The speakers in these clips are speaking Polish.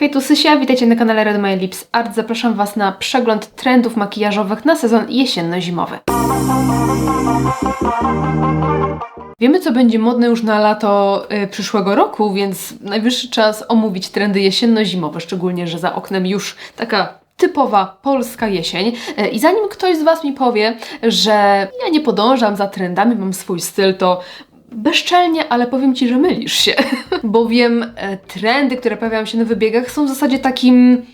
Hej, tu Sysia, witajcie na kanale Red My Lips Art. Zapraszam Was na przegląd trendów makijażowych na sezon jesienno-zimowy. Wiemy, co będzie modne już na lato y, przyszłego roku, więc najwyższy czas omówić trendy jesienno-zimowe, szczególnie, że za oknem już taka typowa polska jesień. Y, I zanim ktoś z Was mi powie, że ja nie podążam za trendami, mam swój styl, to bezczelnie, ale powiem Ci, że mylisz się. Bowiem e, trendy, które pojawiają się na wybiegach są w zasadzie takim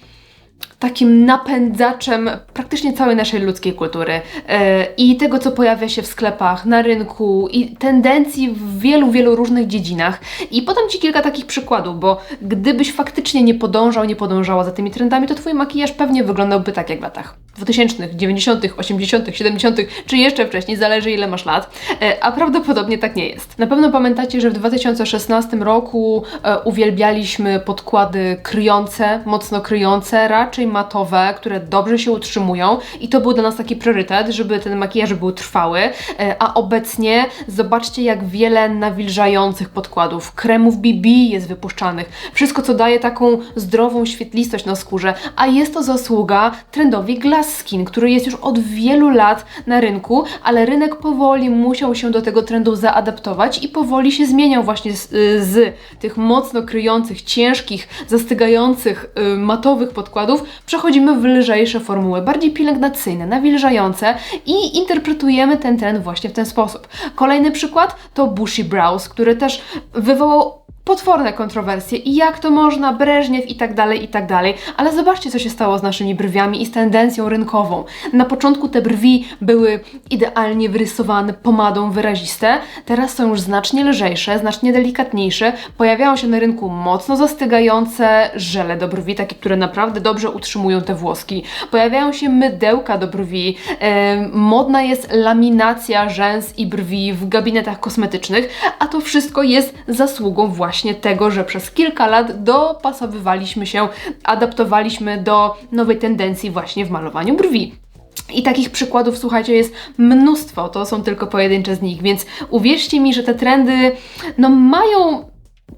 takim napędzaczem praktycznie całej naszej ludzkiej kultury e, i tego, co pojawia się w sklepach, na rynku i tendencji w wielu, wielu różnych dziedzinach. I podam Ci kilka takich przykładów, bo gdybyś faktycznie nie podążał, nie podążała za tymi trendami, to Twój makijaż pewnie wyglądałby tak jak w latach 2000, 90., 80., 70., czy jeszcze wcześniej, zależy ile masz lat, e, a prawdopodobnie tak nie jest. Na pewno pamiętacie, że w 2016 roku e, uwielbialiśmy podkłady kryjące, mocno kryjące, raczej matowe, które dobrze się utrzymują i to był dla nas taki priorytet, żeby ten makijaż był trwały, e, a obecnie zobaczcie jak wiele nawilżających podkładów, kremów BB jest wypuszczanych, wszystko co daje taką zdrową świetlistość na skórze, a jest to zasługa trendowi Glass Skin, który jest już od wielu lat na rynku, ale rynek powoli musiał się do tego trendu zaadaptować i powoli się zmieniał właśnie z, z tych mocno kryjących, ciężkich, zastygających, y, matowych podkładów przechodzimy w lżejsze formuły, bardziej pielęgnacyjne, nawilżające i interpretujemy ten trend właśnie w ten sposób. Kolejny przykład to Bushy Brows, który też wywołał potworne kontrowersje i jak to można, Breżniew i tak dalej, i tak dalej. Ale zobaczcie, co się stało z naszymi brwiami i z tendencją rynkową. Na początku te brwi były idealnie wyrysowane pomadą wyraziste, teraz są już znacznie lżejsze, znacznie delikatniejsze. Pojawiają się na rynku mocno zastygające żele do brwi, takie, które naprawdę dobrze utrzymują te włoski. Pojawiają się mydełka do brwi. E, modna jest laminacja rzęs i brwi w gabinetach kosmetycznych, a to wszystko jest zasługą właśnie właśnie tego, że przez kilka lat dopasowywaliśmy się, adaptowaliśmy do nowej tendencji właśnie w malowaniu brwi. I takich przykładów, słuchajcie, jest mnóstwo, to są tylko pojedyncze z nich, więc uwierzcie mi, że te trendy no, mają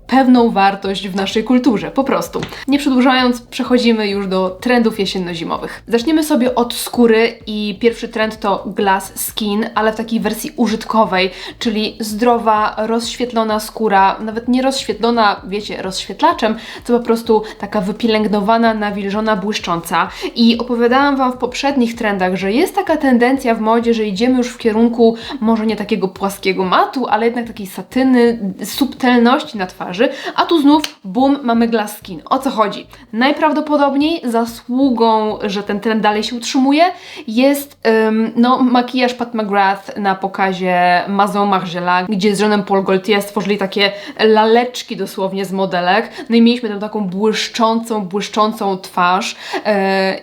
pewną wartość w naszej kulturze, po prostu. Nie przedłużając, przechodzimy już do trendów jesienno-zimowych. Zaczniemy sobie od skóry i pierwszy trend to glass skin, ale w takiej wersji użytkowej, czyli zdrowa, rozświetlona skóra, nawet nie rozświetlona, wiecie, rozświetlaczem, to po prostu taka wypielęgnowana, nawilżona, błyszcząca. I opowiadałam Wam w poprzednich trendach, że jest taka tendencja w modzie, że idziemy już w kierunku może nie takiego płaskiego matu, ale jednak takiej satyny, subtelności na twarzy, twarzy, a tu znów, bum, mamy glass skin. O co chodzi? Najprawdopodobniej zasługą, że ten trend dalej się utrzymuje, jest um, no, makijaż Pat McGrath na pokazie Maison Margiela, gdzie z Johnem Paul Gaultier stworzyli takie laleczki dosłownie z modelek. No i mieliśmy tam taką błyszczącą, błyszczącą twarz yy,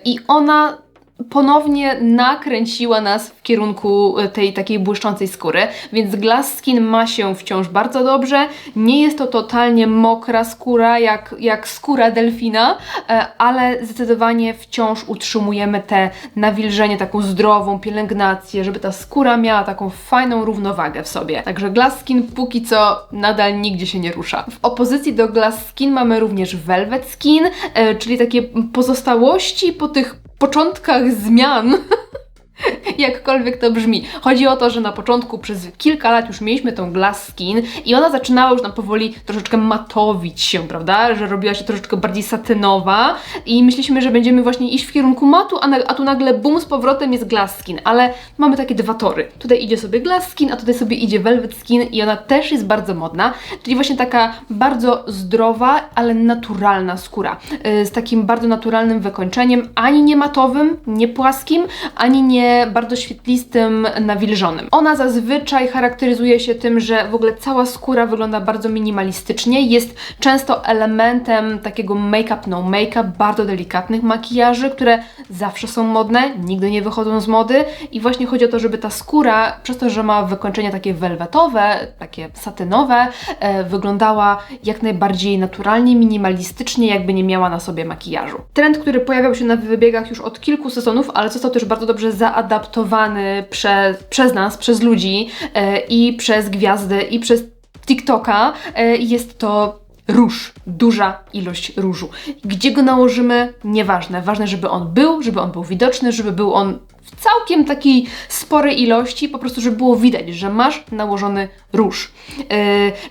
i ona ponownie nakręciła nas w kierunku e, tej takiej błyszczącej skóry, więc Glass Skin ma się wciąż bardzo dobrze. Nie jest to totalnie mokra skóra, jak, jak skóra delfina, e, ale zdecydowanie wciąż utrzymujemy te nawilżenie, taką zdrową pielęgnację, żeby ta skóra miała taką fajną równowagę w sobie. Także Glass Skin póki co nadal nigdzie się nie rusza. W opozycji do Glass Skin mamy również Velvet Skin, e, czyli takie pozostałości po tych początkach zmian Jakkolwiek to brzmi. Chodzi o to, że na początku przez kilka lat już mieliśmy tą glass skin i ona zaczynała już nam powoli troszeczkę matowić się, prawda? Że robiła się troszeczkę bardziej satynowa i myśleliśmy, że będziemy właśnie iść w kierunku matu, a, na, a tu nagle bum z powrotem jest glass skin, ale mamy takie dwa tory. Tutaj idzie sobie glass skin, a tutaj sobie idzie velvet skin i ona też jest bardzo modna, czyli właśnie taka bardzo zdrowa, ale naturalna skóra. Yy, z takim bardzo naturalnym wykończeniem, ani nie matowym, nie płaskim, ani nie bardzo świetlistym, nawilżonym. Ona zazwyczaj charakteryzuje się tym, że w ogóle cała skóra wygląda bardzo minimalistycznie, jest często elementem takiego make-up, no make-up, bardzo delikatnych makijaży, które zawsze są modne, nigdy nie wychodzą z mody i właśnie chodzi o to, żeby ta skóra, przez to, że ma wykończenie takie welwetowe, takie satynowe, e, wyglądała jak najbardziej naturalnie, minimalistycznie, jakby nie miała na sobie makijażu. Trend, który pojawiał się na wybiegach już od kilku sezonów, ale został też bardzo dobrze zaadaptowany zaadaptowany prze, przez nas, przez ludzi e, i przez gwiazdy i przez TikToka. E, jest to róż, duża ilość różu. Gdzie go nałożymy? Nieważne. Ważne, żeby on był, żeby on był widoczny, żeby był on w całkiem takiej sporej ilości, po prostu, żeby było widać, że masz nałożony róż. Yy,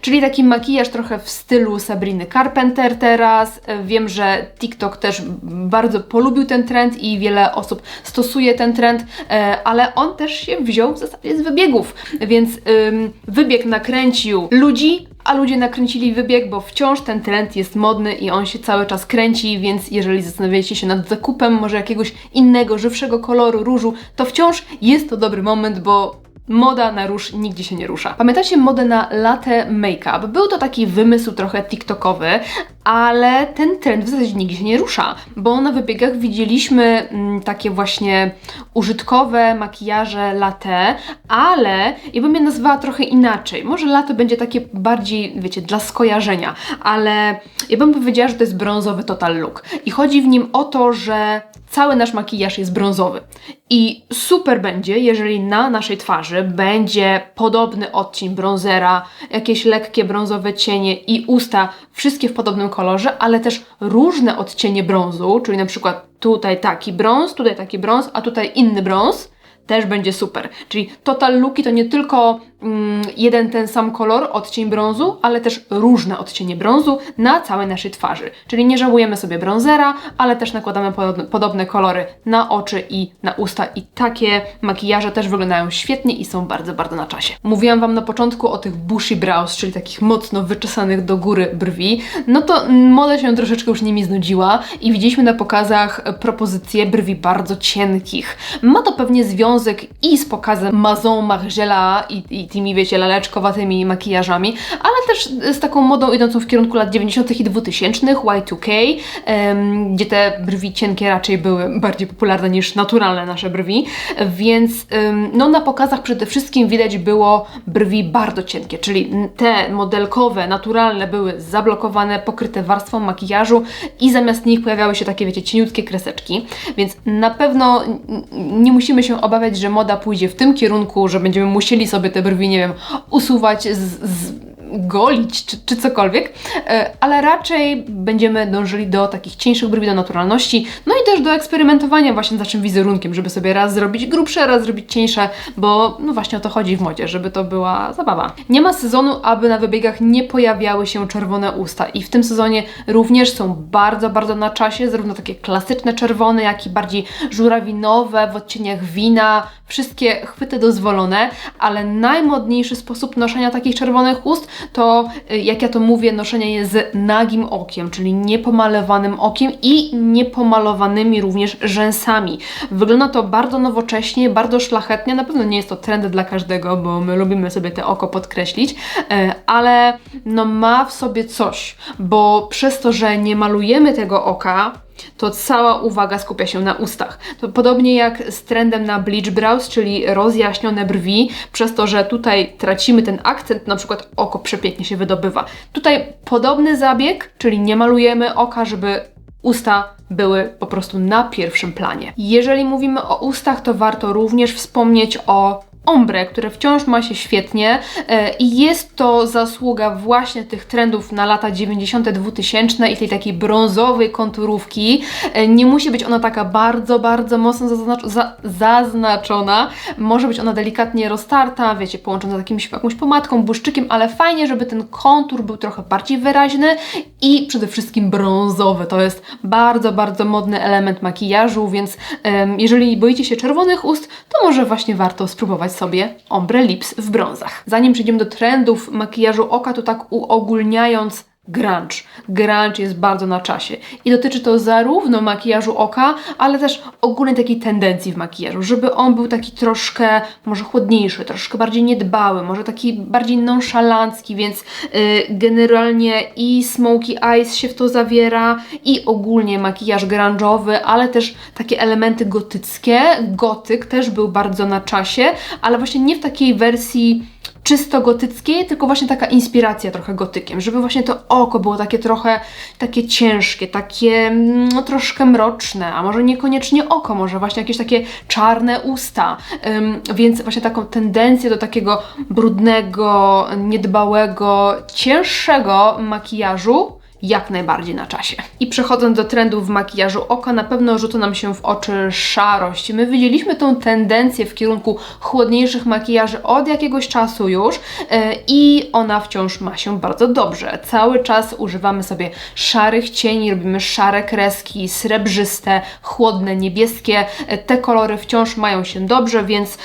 czyli taki makijaż trochę w stylu Sabriny Carpenter teraz. Yy, wiem, że TikTok też bardzo polubił ten trend i wiele osób stosuje ten trend, yy, ale on też się wziął w zasadzie z wybiegów, więc wybieg nakręcił ludzi, a ludzie nakręcili wybieg, bo wciąż ten trend jest modny i on się cały czas kręci, więc jeżeli zastanawiacie się nad zakupem może jakiegoś innego, żywszego koloru różu, to wciąż jest to dobry moment, bo moda na róż nigdzie się nie rusza. Pamiętacie modę na latte make-up? Był to taki wymysł trochę TikTokowy, ale ten trend w zasadzie nigdzie się nie rusza, bo na wybiegach widzieliśmy mm, takie właśnie użytkowe makijaże latte, ale ja bym je nazwała trochę inaczej. Może lato będzie takie bardziej, wiecie, dla skojarzenia, ale ja bym powiedziała, że to jest brązowy total look. I chodzi w nim o to, że cały nasz makijaż jest brązowy. I super będzie, jeżeli na naszej twarzy będzie podobny odcień bronzera, jakieś lekkie brązowe cienie i usta, wszystkie w podobnym kolorze, ale też różne odcienie brązu, czyli na przykład tutaj taki brąz, tutaj taki brąz, a tutaj inny brąz też będzie super. Czyli total looki to nie tylko jeden ten sam kolor, odcień brązu, ale też różne odcienie brązu na całej naszej twarzy. Czyli nie żałujemy sobie brązera, ale też nakładamy podobne, podobne kolory na oczy i na usta i takie makijaże też wyglądają świetnie i są bardzo, bardzo na czasie. Mówiłam Wam na początku o tych bushy brows, czyli takich mocno wyczesanych do góry brwi. No to moda się troszeczkę już nimi znudziła i widzieliśmy na pokazach propozycje brwi bardzo cienkich. Ma to pewnie związek i z pokazem Mazon Margiela i, i tymi, wiecie, laleczkowatymi makijażami, ale też z taką modą idącą w kierunku lat 90. i 2000, Y2K, um, gdzie te brwi cienkie raczej były bardziej popularne niż naturalne nasze brwi, więc no na pokazach przede wszystkim widać było brwi bardzo cienkie, czyli te modelkowe, naturalne były zablokowane, pokryte warstwą makijażu i zamiast nich pojawiały się takie, wiecie, cieniutkie kreseczki, więc na pewno nie musimy się obawiać, że moda pójdzie w tym kierunku, że będziemy musieli sobie te brwi, nie wiem, usuwać z, z golić czy, czy cokolwiek, e, ale raczej będziemy dążyli do takich cieńszych brwi, do naturalności, no i też do eksperymentowania właśnie z naszym wizerunkiem, żeby sobie raz zrobić grubsze, raz zrobić cieńsze, bo no właśnie o to chodzi w modzie, żeby to była zabawa. Nie ma sezonu, aby na wybiegach nie pojawiały się czerwone usta i w tym sezonie również są bardzo, bardzo na czasie, zarówno takie klasyczne czerwone, jak i bardziej żurawinowe, w odcieniach wina, wszystkie chwyty dozwolone, ale najmodniejszy sposób noszenia takich czerwonych ust to, y, jak ja to mówię, noszenie je z nagim okiem, czyli niepomalowanym okiem i niepomalowanymi również rzęsami. Wygląda to bardzo nowocześnie, bardzo szlachetnie. Na pewno nie jest to trend dla każdego, bo my lubimy sobie te oko podkreślić, y, ale no ma w sobie coś, bo przez to, że nie malujemy tego oka, to cała uwaga skupia się na ustach. To podobnie jak z trendem na bleach brows, czyli rozjaśnione brwi, przez to, że tutaj tracimy ten akcent, na przykład oko przepięknie się wydobywa. Tutaj podobny zabieg, czyli nie malujemy oka, żeby usta były po prostu na pierwszym planie. Jeżeli mówimy o ustach, to warto również wspomnieć o ombre, które wciąż ma się świetnie e, i jest to zasługa właśnie tych trendów na lata 90. 2000 i tej takiej brązowej konturówki. E, nie musi być ona taka bardzo, bardzo mocno zaznacz za zaznaczona. Może być ona delikatnie roztarta, wiecie, połączona z jakimś, jakąś pomadką, błyszczykiem, ale fajnie, żeby ten kontur był trochę bardziej wyraźny i przede wszystkim brązowy. To jest bardzo, bardzo modny element makijażu, więc um, jeżeli boicie się czerwonych ust, to może właśnie warto spróbować sobie ombre lips w brązach. Zanim przejdziemy do trendów makijażu oka, to tak uogólniając grunge. Grunge jest bardzo na czasie i dotyczy to zarówno makijażu oka, ale też ogólnej takiej tendencji w makijażu, żeby on był taki troszkę może chłodniejszy, troszkę bardziej niedbały, może taki bardziej nonszalancki, więc yy, generalnie i smoky eyes się w to zawiera i ogólnie makijaż grunge'owy, ale też takie elementy gotyckie. Gotyk też był bardzo na czasie, ale właśnie nie w takiej wersji czysto gotyckie, tylko właśnie taka inspiracja trochę gotykiem, żeby właśnie to oko było takie trochę takie ciężkie, takie no, troszkę mroczne, a może niekoniecznie oko, może właśnie jakieś takie czarne usta, Ym, więc właśnie taką tendencję do takiego brudnego, niedbałego, cięższego makijażu jak najbardziej na czasie. I przechodząc do trendów w makijażu oka, na pewno rzuca nam się w oczy szarość. My widzieliśmy tą tendencję w kierunku chłodniejszych makijaży od jakiegoś czasu już yy, i ona wciąż ma się bardzo dobrze. Cały czas używamy sobie szarych cieni, robimy szare kreski, srebrzyste, chłodne, niebieskie. Yy, te kolory wciąż mają się dobrze, więc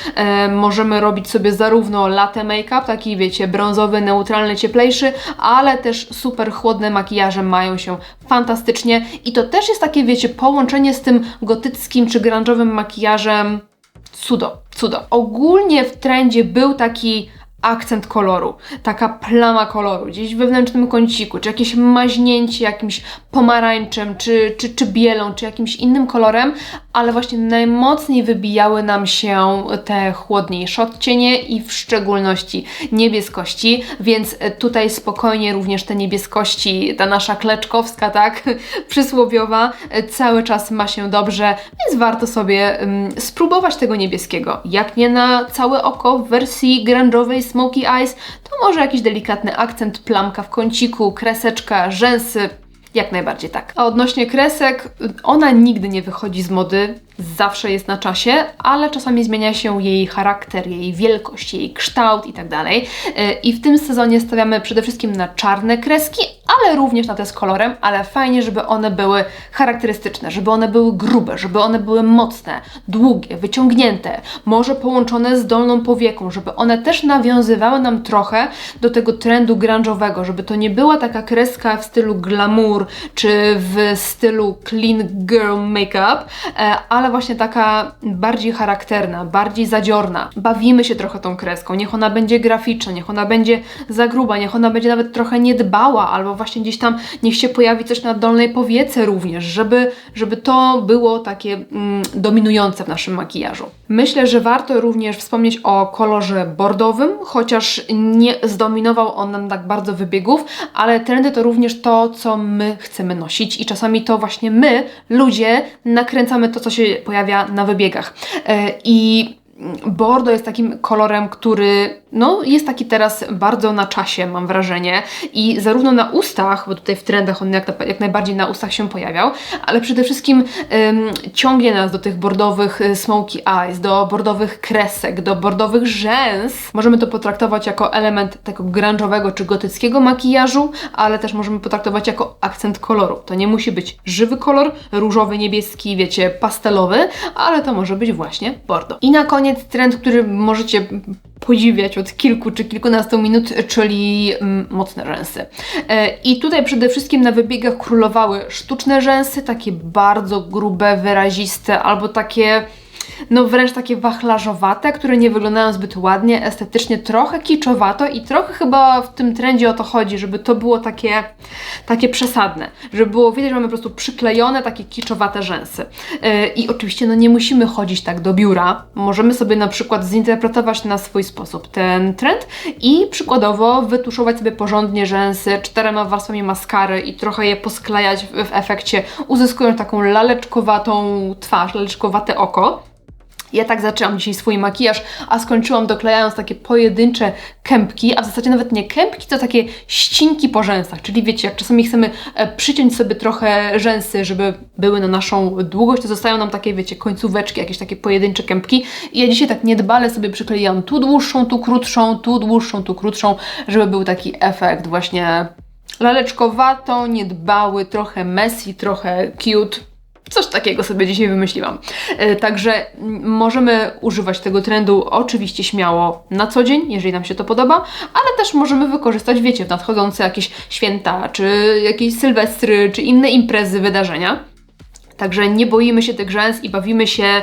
yy, możemy robić sobie zarówno latte make-up, taki wiecie, brązowy, neutralny, cieplejszy, ale też super chłodne makijaże makijaże mają się fantastycznie i to też jest takie, wiecie, połączenie z tym gotyckim czy grunge'owym makijażem cudo, cudo. Ogólnie w trendzie był taki akcent koloru, taka plama koloru gdzieś w wewnętrznym kąciku, czy jakieś maźnięcie jakimś pomarańczem, czy, czy, czy bielą, czy jakimś innym kolorem, ale właśnie najmocniej wybijały nam się te chłodniejsze odcienie i w szczególności niebieskości, więc tutaj spokojnie również te niebieskości, ta nasza kleczkowska, tak, przysłowiowa, cały czas ma się dobrze, więc warto sobie um, spróbować tego niebieskiego. Jak nie na całe oko w wersji grunge'owej Smoky Eyes, to może jakiś delikatny akcent, plamka w kąciku, kreseczka, rzęsy, jak najbardziej tak. A odnośnie kresek, ona nigdy nie wychodzi z mody zawsze jest na czasie, ale czasami zmienia się jej charakter, jej wielkość, jej kształt i tak. E, I w tym sezonie stawiamy przede wszystkim na czarne kreski, ale również na te z kolorem, ale fajnie, żeby one były charakterystyczne, żeby one były grube, żeby one były mocne, długie, wyciągnięte, może połączone z dolną powieką, żeby one też nawiązywały nam trochę do tego trendu grunge'owego, żeby to nie była taka kreska w stylu glamour, czy w stylu clean girl makeup, e, ale ale właśnie taka bardziej charakterna, bardziej zadziorna. Bawimy się trochę tą kreską, niech ona będzie graficzna, niech ona będzie za gruba, niech ona będzie nawet trochę niedbała, albo właśnie gdzieś tam niech się pojawi coś na dolnej powiece również, żeby, żeby to było takie mm, dominujące w naszym makijażu. Myślę, że warto również wspomnieć o kolorze bordowym, chociaż nie zdominował on nam tak bardzo wybiegów, ale trendy to również to, co my chcemy nosić i czasami to właśnie my, ludzie, nakręcamy to, co się pojawia na wybiegach. E, I Bordo jest takim kolorem, który no, jest taki teraz bardzo na czasie, mam wrażenie. I zarówno na ustach, bo tutaj w trendach on jak, jak najbardziej na ustach się pojawiał, ale przede wszystkim ym, ciągnie nas do tych bordowych y, smoky eyes, do bordowych kresek, do bordowych rzęs. Możemy to potraktować jako element tego grunge'owego czy gotyckiego makijażu, ale też możemy potraktować jako akcent koloru. To nie musi być żywy kolor, różowy, niebieski, wiecie, pastelowy, ale to może być właśnie bordo. I na koniec trend, który możecie podziwiać od kilku czy kilkunastu minut, czyli mm, mocne rzęsy. E, I tutaj przede wszystkim na wybiegach królowały sztuczne rzęsy, takie bardzo grube, wyraziste, albo takie no wręcz takie wachlarzowate, które nie wyglądają zbyt ładnie, estetycznie trochę kiczowato i trochę chyba w tym trendzie o to chodzi, żeby to było takie, takie przesadne, żeby było widać, że mamy po prostu przyklejone takie kiczowate rzęsy. Yy, I oczywiście no nie musimy chodzić tak do biura, możemy sobie na przykład zinterpretować na swój sposób ten trend i przykładowo wytuszować sobie porządnie rzęsy czterema warstwami maskary i trochę je posklejać w, w efekcie, uzyskując taką laleczkowatą twarz, laleczkowate oko. Ja tak zaczęłam dzisiaj swój makijaż, a skończyłam doklejając takie pojedyncze kępki, a w zasadzie nawet nie kępki, to takie ścinki po rzęsach, czyli wiecie, jak czasami chcemy e, przyciąć sobie trochę rzęsy, żeby były na naszą długość, to zostają nam takie, wiecie, końcóweczki, jakieś takie pojedyncze kępki. I ja dzisiaj tak niedbale sobie przyklejam tu dłuższą, tu krótszą, tu dłuższą, tu krótszą, żeby był taki efekt właśnie laleczkowato, niedbały, trochę messy, trochę cute, Coś takiego sobie dzisiaj wymyśliłam. E, także możemy używać tego trendu oczywiście śmiało na co dzień, jeżeli nam się to podoba, ale też możemy wykorzystać, wiecie, w nadchodzące jakieś święta, czy jakieś sylwestry, czy inne imprezy, wydarzenia. Także nie boimy się tych rzęs i bawimy się,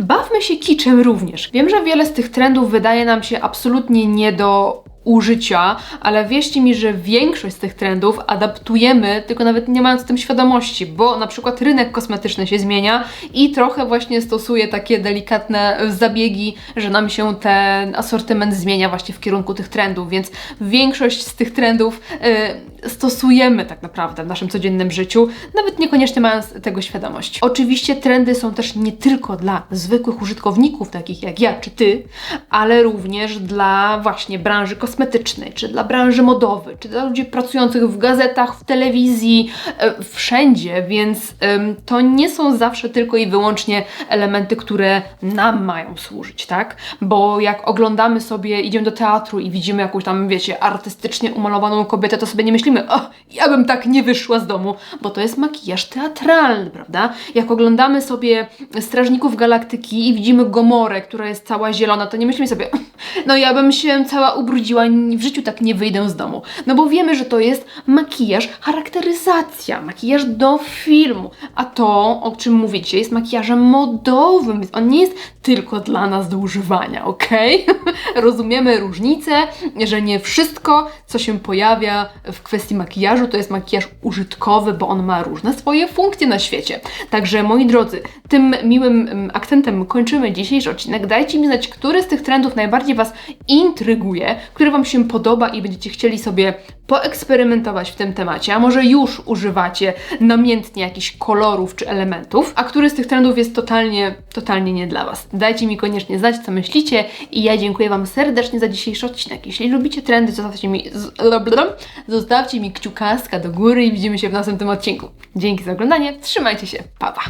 bawmy się kiczem również. Wiem, że wiele z tych trendów wydaje nam się absolutnie nie do użycia, ale wierzcie mi, że większość z tych trendów adaptujemy, tylko nawet nie mając o tym świadomości, bo na przykład rynek kosmetyczny się zmienia i trochę właśnie stosuje takie delikatne zabiegi, że nam się ten asortyment zmienia właśnie w kierunku tych trendów, więc większość z tych trendów y, stosujemy tak naprawdę w naszym codziennym życiu, nawet niekoniecznie mając tego świadomość. Oczywiście trendy są też nie tylko dla zwykłych użytkowników, takich jak ja czy ty, ale również dla właśnie branży kosmetycznej, czy dla branży modowej, czy dla ludzi pracujących w gazetach, w telewizji, e, wszędzie, więc em, to nie są zawsze tylko i wyłącznie elementy, które nam mają służyć, tak? Bo jak oglądamy sobie, idziemy do teatru i widzimy jakąś tam, wiecie, artystycznie umalowaną kobietę, to sobie nie myślimy, o, ja bym tak nie wyszła z domu, bo to jest makijaż teatralny, prawda? Jak oglądamy sobie Strażników Galaktyki i widzimy Gomorę, która jest cała zielona, to nie myślimy sobie, no ja bym się cała ubrudziła, w życiu tak nie wyjdę z domu. No bo wiemy, że to jest makijaż, charakteryzacja, makijaż do filmu. A to, o czym mówicie, jest makijażem modowym, więc on nie jest tylko dla nas do używania, ok? Rozumiemy różnicę, że nie wszystko, co się pojawia w kwestii makijażu, to jest makijaż użytkowy, bo on ma różne swoje funkcje na świecie. Także moi drodzy, tym miłym mm, akcentem kończymy dzisiejszy odcinek. Dajcie mi znać, który z tych trendów najbardziej Was intryguje, który Wam się podoba i będziecie chcieli sobie poeksperymentować w tym temacie, a może już używacie namiętnie jakichś kolorów czy elementów, a który z tych trendów jest totalnie, totalnie nie dla Was. Dajcie mi koniecznie znać, co myślicie i ja dziękuję Wam serdecznie za dzisiejszy odcinek. Jeśli lubicie trendy, zostawcie mi, zostawcie mi kciukaska do góry i widzimy się w następnym odcinku. Dzięki za oglądanie, trzymajcie się, pa pa!